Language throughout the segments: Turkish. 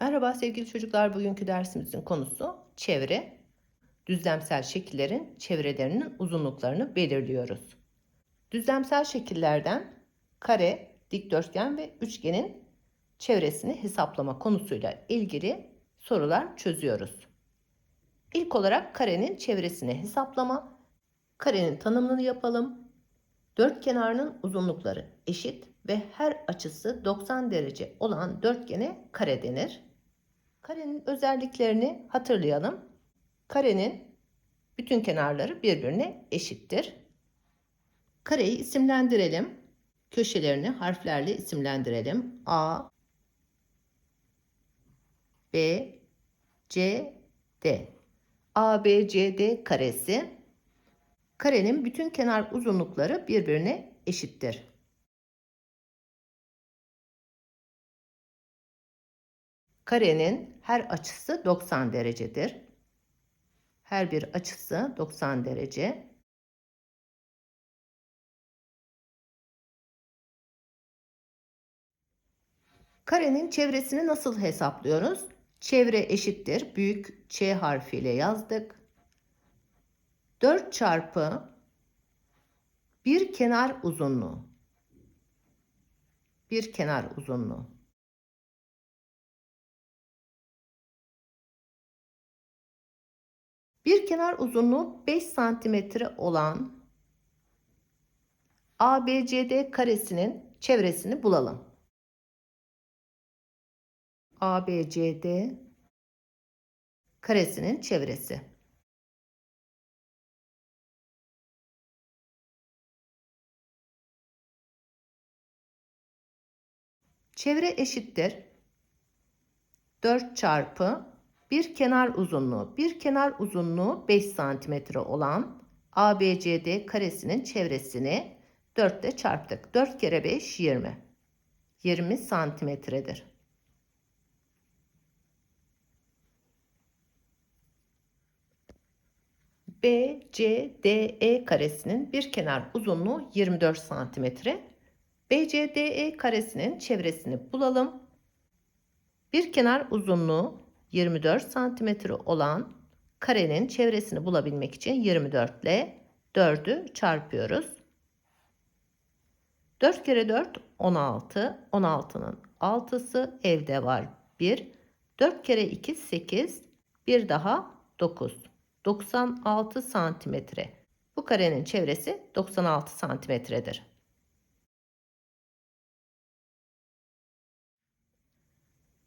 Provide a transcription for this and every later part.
Merhaba sevgili çocuklar. Bugünkü dersimizin konusu çevre. Düzlemsel şekillerin çevrelerinin uzunluklarını belirliyoruz. Düzlemsel şekillerden kare, dikdörtgen ve üçgenin çevresini hesaplama konusuyla ilgili sorular çözüyoruz. İlk olarak karenin çevresini hesaplama. Karenin tanımını yapalım. Dört kenarının uzunlukları eşit ve her açısı 90 derece olan dörtgene kare denir. Karenin özelliklerini hatırlayalım. Karenin bütün kenarları birbirine eşittir. Kareyi isimlendirelim. Köşelerini harflerle isimlendirelim. A, B, C, D. A, B, C, D karesi. Karenin bütün kenar uzunlukları birbirine eşittir. Karenin her açısı 90 derecedir. Her bir açısı 90 derece. Karenin çevresini nasıl hesaplıyoruz? Çevre eşittir. Büyük Ç harfiyle yazdık. 4 çarpı bir kenar uzunluğu. Bir kenar uzunluğu. Bir kenar uzunluğu 5 santimetre olan ABCD karesinin çevresini bulalım. ABCD karesinin çevresi. Çevre eşittir. 4 çarpı bir kenar uzunluğu. Bir kenar uzunluğu 5 santimetre olan ABCD karesinin çevresini 4 ile çarptık. 4 kere 5 20. 20 santimetredir. BCDE karesinin bir kenar uzunluğu 24 santimetre. BCDE karesinin çevresini bulalım. Bir kenar uzunluğu 24 santimetre olan karenin çevresini bulabilmek için 24 ile 4'ü çarpıyoruz. 4 kere 4 16. 16'nın 6'sı evde var 1. 4 kere 2 8. Bir daha 9. 96 santimetre. Bu karenin çevresi 96 santimetredir.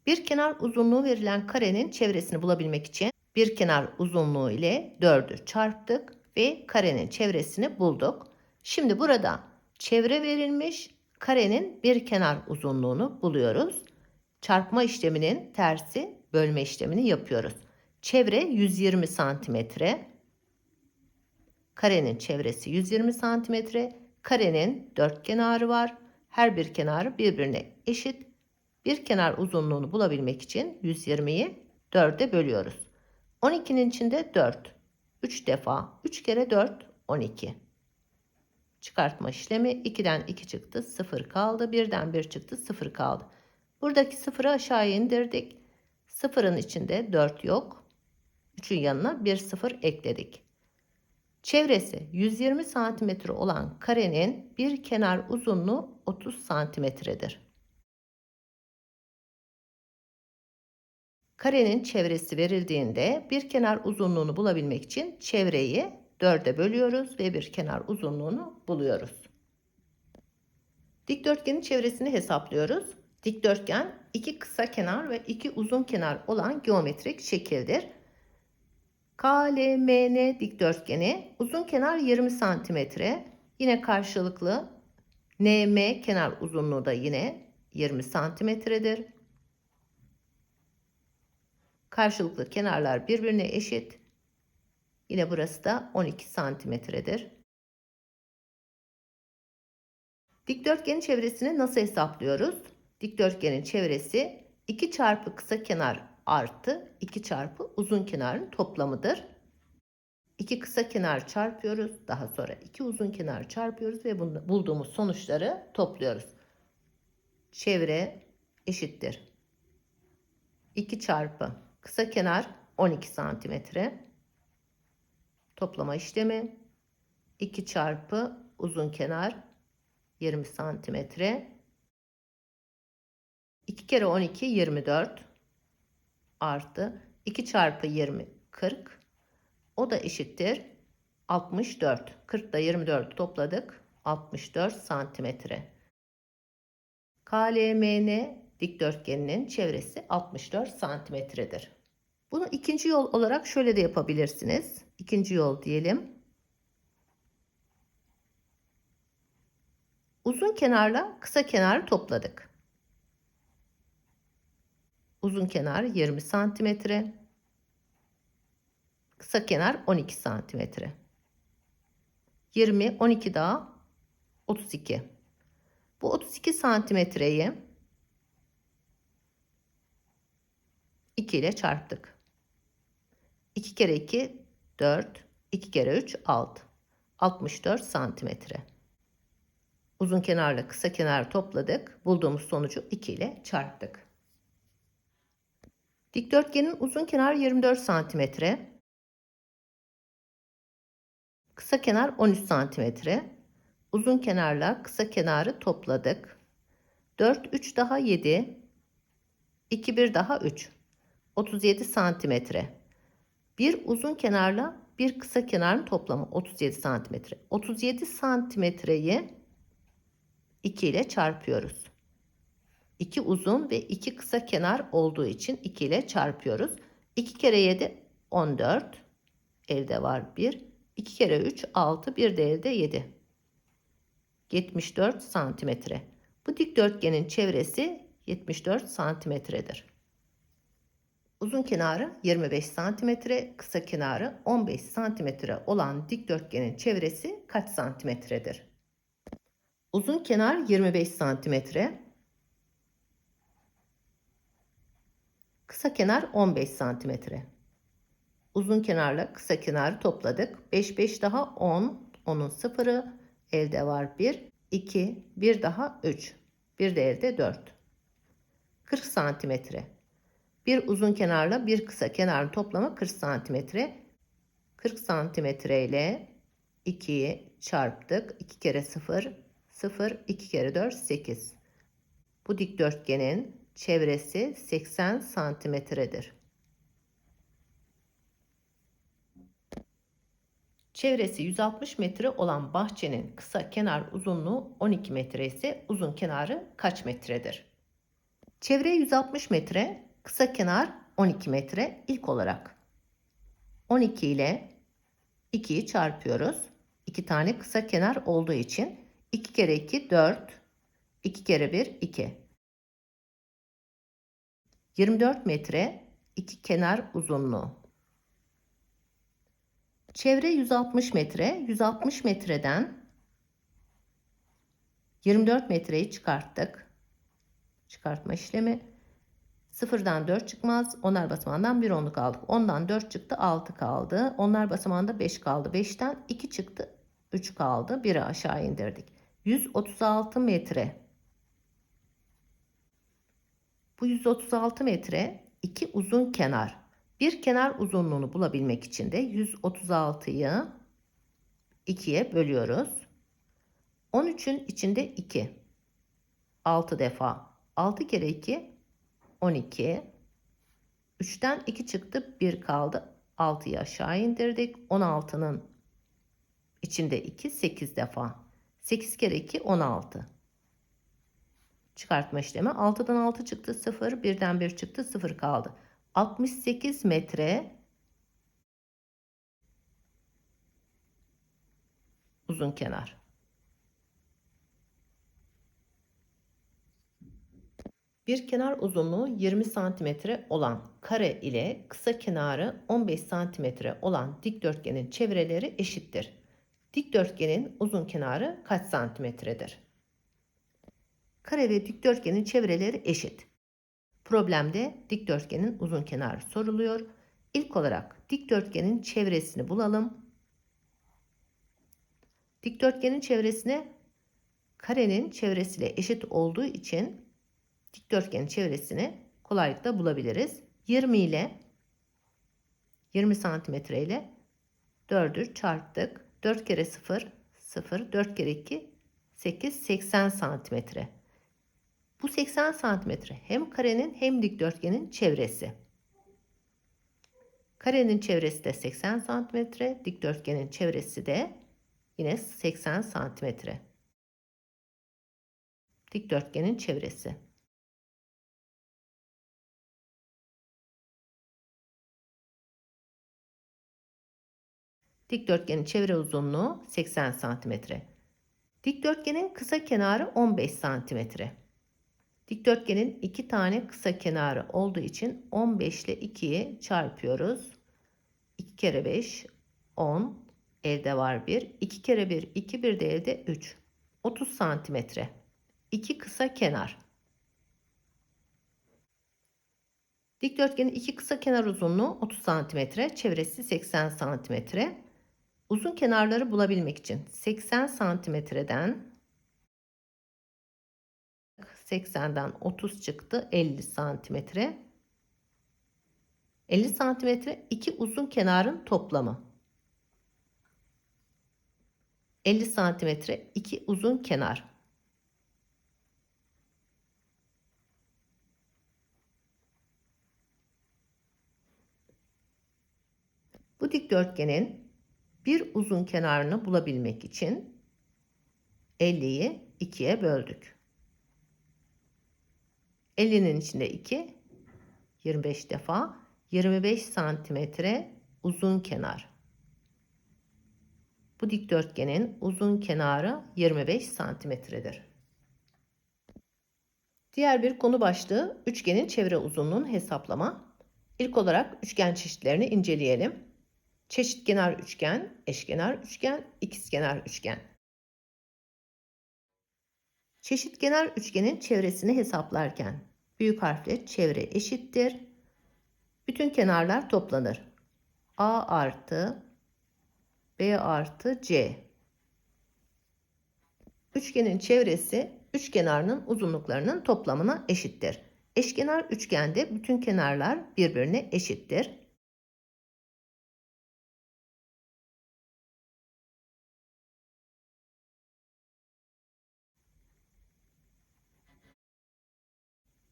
Bir kenar uzunluğu verilen karenin çevresini bulabilmek için bir kenar uzunluğu ile 4'ü çarptık ve karenin çevresini bulduk. Şimdi burada çevre verilmiş karenin bir kenar uzunluğunu buluyoruz. Çarpma işleminin tersi bölme işlemini yapıyoruz. Çevre 120 santimetre. Karenin çevresi 120 santimetre. Karenin dört kenarı var. Her bir kenarı birbirine eşit. Bir kenar uzunluğunu bulabilmek için 120'yi 4'e bölüyoruz. 12'nin içinde 4. 3 defa 3 kere 4 12. Çıkartma işlemi 2'den 2 çıktı 0 kaldı. 1'den 1 çıktı 0 kaldı. Buradaki 0'ı aşağıya indirdik. 0'ın içinde 4 yok. 3'ün yanına bir 0 ekledik. Çevresi 120 santimetre olan karenin bir kenar uzunluğu 30 santimetredir. Karenin çevresi verildiğinde bir kenar uzunluğunu bulabilmek için çevreyi 4'e bölüyoruz ve bir kenar uzunluğunu buluyoruz. Dikdörtgenin çevresini hesaplıyoruz. Dikdörtgen iki kısa kenar ve iki uzun kenar olan geometrik şekildir. KLMN dikdörtgeni uzun kenar 20 santimetre. Yine karşılıklı NM kenar uzunluğu da yine 20 santimetredir. Karşılıklı kenarlar birbirine eşit. Yine burası da 12 santimetredir. Dikdörtgenin çevresini nasıl hesaplıyoruz? Dikdörtgenin çevresi 2 çarpı kısa kenar artı 2 çarpı uzun kenarın toplamıdır. 2 kısa kenar çarpıyoruz. Daha sonra 2 uzun kenar çarpıyoruz ve bulduğumuz sonuçları topluyoruz. Çevre eşittir. 2 çarpı kısa kenar 12 santimetre. Toplama işlemi 2 çarpı uzun kenar 20 santimetre. 2 kere 12 24 artı 2 çarpı 20 40. O da eşittir 64. 40 ile 24 topladık. 64 santimetre. KLMN dikdörtgeninin çevresi 64 santimetredir. Bunu ikinci yol olarak şöyle de yapabilirsiniz. İkinci yol diyelim. Uzun kenarla kısa kenarı topladık. Uzun kenar 20 santimetre. Kısa kenar 12 santimetre. 20, 12 daha 32. Bu 32 santimetreyi 2 ile çarptık. 2 kere 2 4, 2 kere 3 6. 64 santimetre. Uzun kenarla kısa kenar topladık. Bulduğumuz sonucu 2 ile çarptık. Dikdörtgenin uzun kenar 24 santimetre. Kısa kenar 13 santimetre. Uzun kenarla kısa kenarı topladık. 4, 3 daha 7. 2, 1 daha 3. 37 santimetre. Bir uzun kenarla bir kısa kenarın toplamı 37 santimetre. 37 santimetreyi 2 ile çarpıyoruz. 2 uzun ve 2 kısa kenar olduğu için 2 ile çarpıyoruz. 2 kere 7 14. Elde var 1. 2 kere 3 6. Bir de elde 7. 74 santimetre. Bu dikdörtgenin çevresi 74 santimetredir. Uzun kenarı 25 santimetre, kısa kenarı 15 santimetre olan dikdörtgenin çevresi kaç santimetredir? Uzun kenar 25 santimetre. Kısa kenar 15 santimetre. Uzun kenarla kısa kenarı topladık. 5 5 daha 10. 10'un sıfırı. Elde var 1. 2. 1 daha 3. Bir de elde 4. 40 santimetre. Bir uzun kenarla bir kısa kenarın toplamı 40 santimetre. 40 santimetre ile 2'yi çarptık. 2 kere 0 0 2 kere 4 8. Bu dikdörtgenin çevresi 80 santimetredir. Çevresi 160 metre olan bahçenin kısa kenar uzunluğu 12 metre ise uzun kenarı kaç metredir? Çevre 160 metre, kısa kenar 12 metre ilk olarak. 12 ile 2'yi çarpıyoruz. 2 tane kısa kenar olduğu için 2 kere 2 4, 2 kere 1 2. 24 metre 2 kenar uzunluğu. Çevre 160 metre. 160 metreden 24 metreyi çıkarttık. Çıkartma işlemi. Sıfırdan 4 çıkmaz. Onlar basamağından 1 onluk aldık. Ondan 4 çıktı 6 kaldı. Onlar basamağında 5 kaldı. 5'ten 2 çıktı 3 kaldı. 1'i aşağı indirdik. 136 metre. Bu 136 metre iki uzun kenar. Bir kenar uzunluğunu bulabilmek için de 136'yı 2'ye bölüyoruz. 13'ün içinde 2. 6 defa. 6 kere 2 12. 3'ten 2 çıktı 1 kaldı. 6'yı aşağı indirdik. 16'nın içinde 2 8 defa. 8 kere 2 16. Çıkartma işlemi 6'dan 6 çıktı 0 1'den 1 çıktı 0 kaldı. 68 metre uzun kenar. Bir kenar uzunluğu 20 santimetre olan kare ile kısa kenarı 15 santimetre olan dikdörtgenin çevreleri eşittir. Dikdörtgenin uzun kenarı kaç santimetredir? Kare ve dikdörtgenin çevreleri eşit. Problemde dikdörtgenin uzun kenarı soruluyor. İlk olarak dikdörtgenin çevresini bulalım. Dikdörtgenin çevresine karenin çevresiyle eşit olduğu için dikdörtgenin çevresini kolaylıkla bulabiliriz. 20 ile 20 santimetre ile 4'ü çarptık. 4 kere 0 0 4 kere 2 8 80 santimetre. Bu 80 santimetre hem karenin hem dikdörtgenin çevresi. Karenin çevresi de 80 santimetre, dikdörtgenin çevresi de yine 80 santimetre. Dikdörtgenin çevresi. Dikdörtgenin çevre uzunluğu 80 santimetre. Dikdörtgenin kısa kenarı 15 santimetre. Dikdörtgenin iki tane kısa kenarı olduğu için 15 ile 2'yi çarpıyoruz. 2 kere 5 10 elde var 1. 2 kere 1 2 bir de elde 3. 30 santimetre. 2 kısa kenar. Dikdörtgenin iki kısa kenar uzunluğu 30 santimetre, çevresi 80 santimetre. Uzun kenarları bulabilmek için 80 santimetreden 80'den 30 çıktı 50 santimetre. 50 santimetre iki uzun kenarın toplamı. 50 santimetre iki uzun kenar. Bu dikdörtgenin bir uzun kenarını bulabilmek için 50'yi 2'ye böldük. 50'nin içinde 2 25 defa 25 santimetre uzun kenar. Bu dikdörtgenin uzun kenarı 25 santimetredir. Diğer bir konu başlığı üçgenin çevre uzunluğunu hesaplama. İlk olarak üçgen çeşitlerini inceleyelim. Çeşitkenar üçgen, eşkenar üçgen, ikizkenar üçgen. Çeşitkenar üçgenin çevresini hesaplarken büyük harfle çevre eşittir. Bütün kenarlar toplanır. A artı B artı C. Üçgenin çevresi üç kenarının uzunluklarının toplamına eşittir. Eşkenar üçgende bütün kenarlar birbirine eşittir.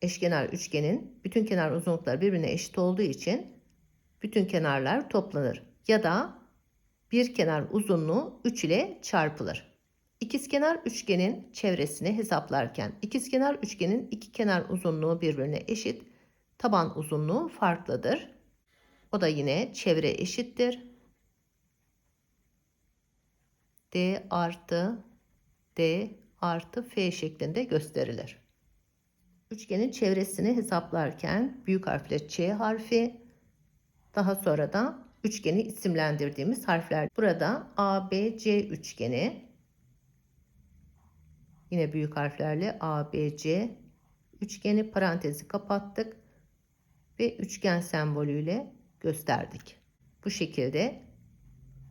Eşkenar üçgenin bütün kenar uzunlukları birbirine eşit olduğu için bütün kenarlar toplanır. Ya da bir kenar uzunluğu 3 ile çarpılır. İkizkenar üçgenin çevresini hesaplarken ikizkenar üçgenin iki kenar uzunluğu birbirine eşit, taban uzunluğu farklıdır. O da yine çevre eşittir. D artı D artı F şeklinde gösterilir. Üçgenin çevresini hesaplarken büyük harfle Ç harfi, daha sonra da üçgeni isimlendirdiğimiz harfler. Burada ABC üçgeni, yine büyük harflerle ABC üçgeni parantezi kapattık ve üçgen sembolüyle gösterdik. Bu şekilde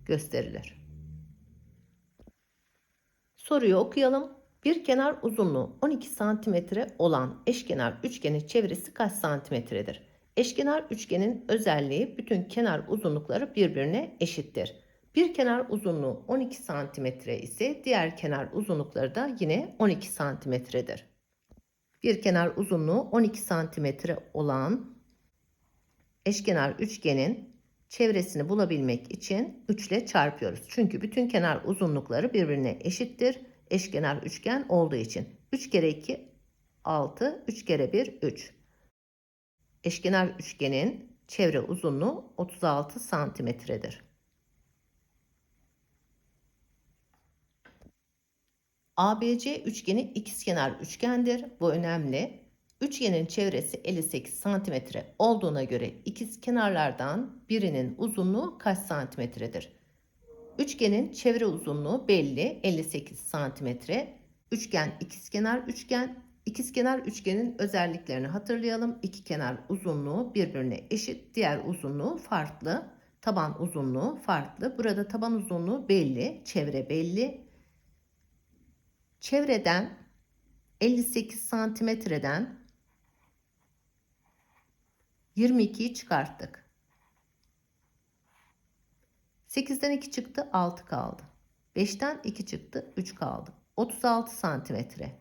gösterilir. Soruyu okuyalım. Bir kenar uzunluğu 12 cm olan eşkenar üçgenin çevresi kaç santimetredir? Eşkenar üçgenin özelliği bütün kenar uzunlukları birbirine eşittir. Bir kenar uzunluğu 12 cm ise diğer kenar uzunlukları da yine 12 cm'dir. Bir kenar uzunluğu 12 cm olan eşkenar üçgenin çevresini bulabilmek için 3 ile çarpıyoruz. Çünkü bütün kenar uzunlukları birbirine eşittir eşkenar üçgen olduğu için. 3 kere 2 6, 3 kere 1 3. Eşkenar üçgenin çevre uzunluğu 36 santimetredir. ABC üçgeni ikizkenar üçgendir. Bu önemli. Üçgenin çevresi 58 santimetre olduğuna göre ikiz kenarlardan birinin uzunluğu kaç santimetredir? Üçgenin çevre uzunluğu belli 58 santimetre. Üçgen ikizkenar üçgen. İkizkenar üçgenin özelliklerini hatırlayalım. İki kenar uzunluğu birbirine eşit, diğer uzunluğu farklı. Taban uzunluğu farklı. Burada taban uzunluğu belli, çevre belli. Çevreden 58 santimetreden 22'yi çıkarttık. 8'den 2 çıktı 6 kaldı. 5'ten 2 çıktı 3 kaldı. 36 santimetre.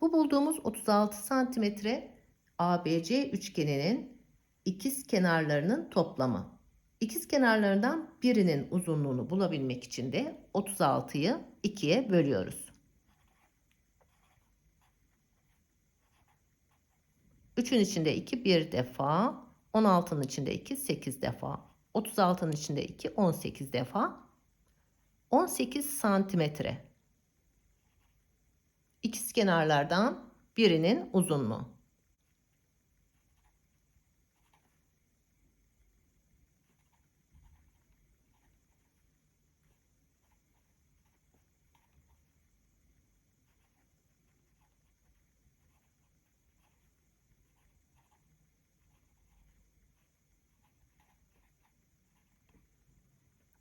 Bu bulduğumuz 36 santimetre ABC üçgeninin ikiz kenarlarının toplamı. İkiz kenarlarından birinin uzunluğunu bulabilmek için de 36'yı 2'ye bölüyoruz. 3'ün içinde 2 bir defa, 16'nın içinde 2 8 defa, 36'nın içinde 2 18 defa, 18 santimetre. İkiz kenarlardan birinin uzunluğu.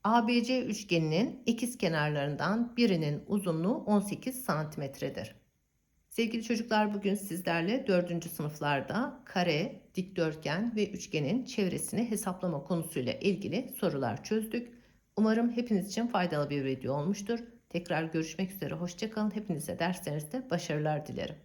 ABC üçgeninin ikiz kenarlarından birinin uzunluğu 18 santimetredir. Sevgili çocuklar bugün sizlerle 4. sınıflarda kare, dikdörtgen ve üçgenin çevresini hesaplama konusuyla ilgili sorular çözdük. Umarım hepiniz için faydalı bir video olmuştur. Tekrar görüşmek üzere. Hoşçakalın. Hepinize derslerinizde başarılar dilerim.